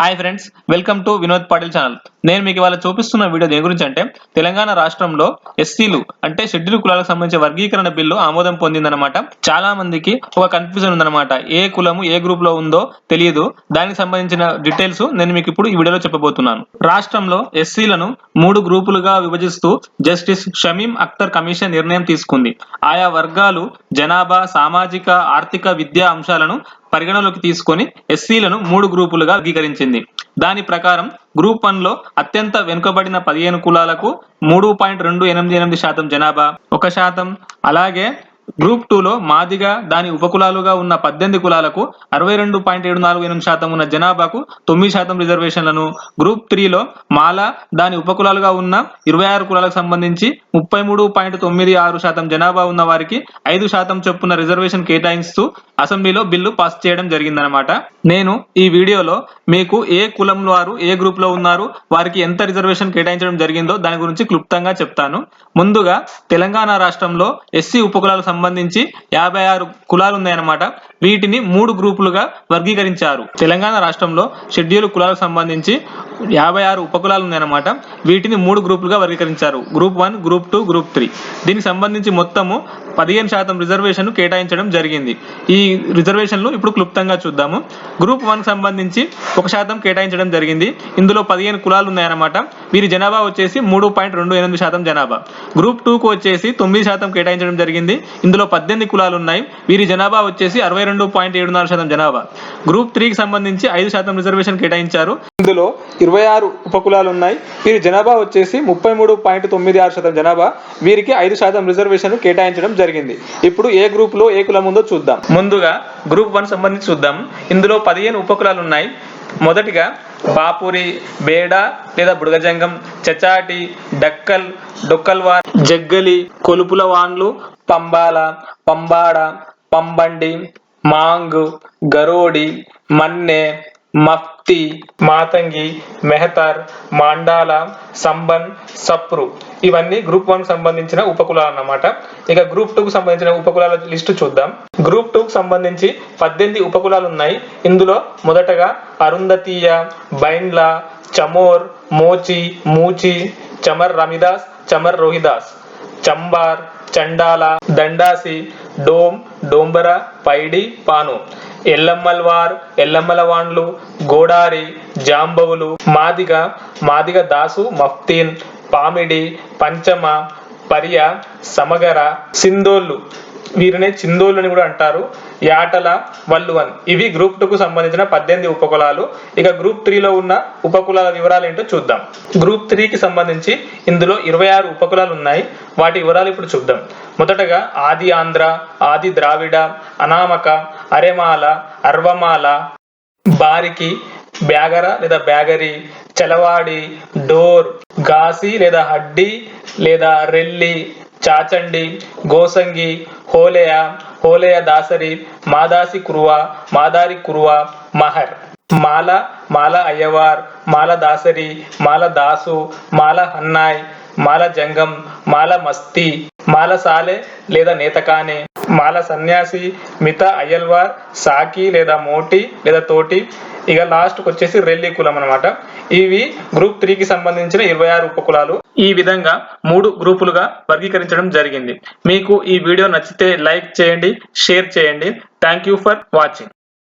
Hi friends welcome to Vinod Patil channel నేను మీకు ఇవాళ చూపిస్తున్న వీడియో దేని గురించి అంటే తెలంగాణ రాష్ట్రంలో ఎస్సీలు అంటే షెడ్యూల్ కులాలకు సంబంధించిన వర్గీకరణ బిల్లు ఆమోదం పొందిందనమాట చాలా మందికి ఒక కన్ఫ్యూజన్ ఉందన్నమాట. ఏ కులము ఏ గ్రూప్లో ఉందో తెలియదు. దానికి సంబంధించిన డీటెయిల్స్ నేను మీకు ఇప్పుడు ఈ వీడియోలో చెప్పబోతున్నాను. రాష్ట్రంలో ఎస్సీలను మూడు గ్రూపులుగా విభజిస్తూ జస్టిస్ షమీం అఖ్తర్ కమిషన్ నిర్ణయం తీసుకుంది. ఆయా వర్గాలు జనాభా సామాజిక ఆర్థిక విద్యా అంశాలను పరిగణలోకి తీసుకొని ఎస్సీలను మూడు గ్రూపులుగా వర్గీకరించింది. దాని ప్రకారం గ్రూప్ వన్లో అత్యంత వెనుకబడిన పదిహేను కులాలకు మూడు పాయింట్ రెండు ఎనిమిది ఎనిమిది శాతం జనాభా. ఒక శాతం. అలాగే గ్రూప్ టూలో మాదిగా దాని ఉపకులాలుగా ఉన్న పద్దెనిమిది కులాలకు అరవై రెండు పాయింట్ ఏడు నాలుగు ఎనిమిది శాతం ఉన్న జనాభాకు తొమ్మిది శాతం రిజర్వేషన్లను. గ్రూప్ త్రీలో మాల దాని ఉపకులాలుగా ఉన్న ఇరవై ఆరు కులాలకు సంబంధించి ముప్పై మూడు పాయింట్ తొమ్మిది ఆరు శాతం జనాభా ఉన్న వారికి ఐదు శాతం చొప్పున రిజర్వేషన్ కేటాయిస్తూ అసెంబ్లీలో బిల్లు పాస్ చేయడం జరిగిందనమాట నేను ఈ వీడియోలో మీకు ఏ కులం వారు ఏ గ్రూప్లో ఉన్నారు వారికి ఎంత రిజర్వేషన్ కేటాయించడం జరిగిందో దాని గురించి క్లుప్తంగా చెప్తాను. ముందుగా తెలంగాణ రాష్ట్రంలో ఎస్సీ ఉపకులాలకు సంబంధించి యాభై ఆరు కులాలు ఉన్నాయన్నమాట. వీటిని మూడు గ్రూపులుగా వర్గీకరించారు. తెలంగాణ రాష్ట్రంలో షెడ్యూల్ కులాలకు సంబంధించి యాభై ఆరు ఉపకులాలు ఉన్నాయన్నమాట. వీటిని మూడు గ్రూపులుగా వర్గీకరించారు. Group one group two group three. దీనికి సంబంధించి మొత్తము పదిహేను శాతం రిజర్వేషన్ కేటాయించడం జరిగింది. ఈ రిజర్వేషన్లు ఇప్పుడు క్లుప్తంగా చూద్దాము. గ్రూప్ వన్ సంబంధించి ఒక శాతం కేటాయించడం జరిగింది. ఇందులో పదిహేను కులాలు ఉన్నాయన్నమాట. వీరి జనాభా వచ్చేసి మూడు పాయింట్ రెండు ఎనిమిది శాతం జనాభా. గ్రూప్ టూకు వచ్చేసి తొమ్మిది శాతం కేటాయించడం జరిగింది. ఇందులో పద్దెనిమిది కులాలు ఉన్నాయి వీరి జనాభా వచ్చేసి అరవై రెండు పాయింట్ ఏడు నాలుగు శాతం జనాభా. గ్రూప్ త్రీకి సంబంధించి ఐదు శాతం రిజర్వేషన్ కేటాయించారు. ఇందులో ఇరవై ఆరు ఉపకులాలు ఉన్నాయి వీరి జనాభా వచ్చేసి ముప్పై మూడు పాయింట్ తొమ్మిది ఆరు శాతం జనాభా. వీరికి ఐదు శాతం రిజర్వేషన్ కేటాయించడం జరిగింది. ఇప్పుడు ఏ గ్రూప్లో ఏ కులం ఉందో చూద్దాం. ముందుగా గ్రూప్ వన్ సంబంధించి చూద్దాం. ఇందులో పదిహేను ఉపకులాలు ఉన్నాయి మొదటిగా బాపురి బేడ లేదా బుడగజంగం చచాటి డక్కల్ డొక్కల్వార్ జగ్గలి కొలుపుల వాన్లు పంబాల పంబాడ పంబండి మాంగ్ గరోడి మన్నె మఫ్తి మాతంగి మెహతార్ మాండాల సంబన్ సప్రు. ఇవన్నీ గ్రూప్ వన్ సంబంధించిన ఉపకులాలు అన్నమాట ఇక గ్రూప్ టూకు సంబంధించిన ఉపకులాల లిస్టు చూద్దాం. గ్రూప్ టూకు సంబంధించి పద్దెనిమిది ఉపకులాలు ఉన్నాయి ఇందులో మొదటగా అరుంధతీయ బైండ్ల చమోర్ మోచి మూచి చమర్ రమిదాస్ చమర్ రోహిదాస్. చంబార్ చండాల దండాసి డోమ్ డోంబర పైడి పాను. ఎల్లమ్మల్వార్ ఎల్లమ్మలవాండ్లు గోడారి జాంబవులు మాదిగ మాదిగ దాసు మఫ్తీన్ పామిడి పంచమ పర్య సమగర సిందోళ్ళు. వీరినే చిందోళ్ళు అని కూడా అంటారు. యాటల వల్లువన్. ఇవి గ్రూప్ టూకు సంబంధించిన పద్దెనిమిది ఉపకులాలు. ఇక గ్రూప్ త్రీలో ఉన్న ఉపకులాల వివరాలు ఏంటో చూద్దాం. గ్రూప్ త్రీకి సంబంధించి ఇందులో ఇరవై ఆరు ఉపకులాలు ఉన్నాయి. వాటి వివరాలు ఇప్పుడు చూద్దాం. మొదటగా ఆది ఆంధ్ర ఆది ద్రావిడ అనామక అరెమాల అర్వమాల బారికి బ్యాగర లేదా బ్యాగరి చలవాడి డోర్ గాసి లేదా హడ్డి లేదా రెల్లి చాచండి గోసంగి హోలేయ హోలేయ దాసరి మాదాసి కురువ మాదారి కురువ మహర్. మాల మాల అయ్యవార్ మాల దాసరి మాల దాసు మాల హన్నాయ్ మాల జంగం మాల మస్తి మాల సాలె లేదా నేతకానే మాల సన్యాసి మిత అయ్యల్వార్ సాకి లేదా మోటి లేదా తోటి. ఇక లాస్ట్కి వచ్చేసి రెల్లి కులం అనమాట ఇవి గ్రూప్ త్రీకి సంబంధించిన ఇరవై ఆరు ఉపకులాలు. ఈ విధంగా మూడు గ్రూపులుగా వర్గీకరించడం జరిగింది. మీకు ఈ వీడియో నచ్చితే లైక్ చేయండి షేర్ చేయండి. Thank you for watching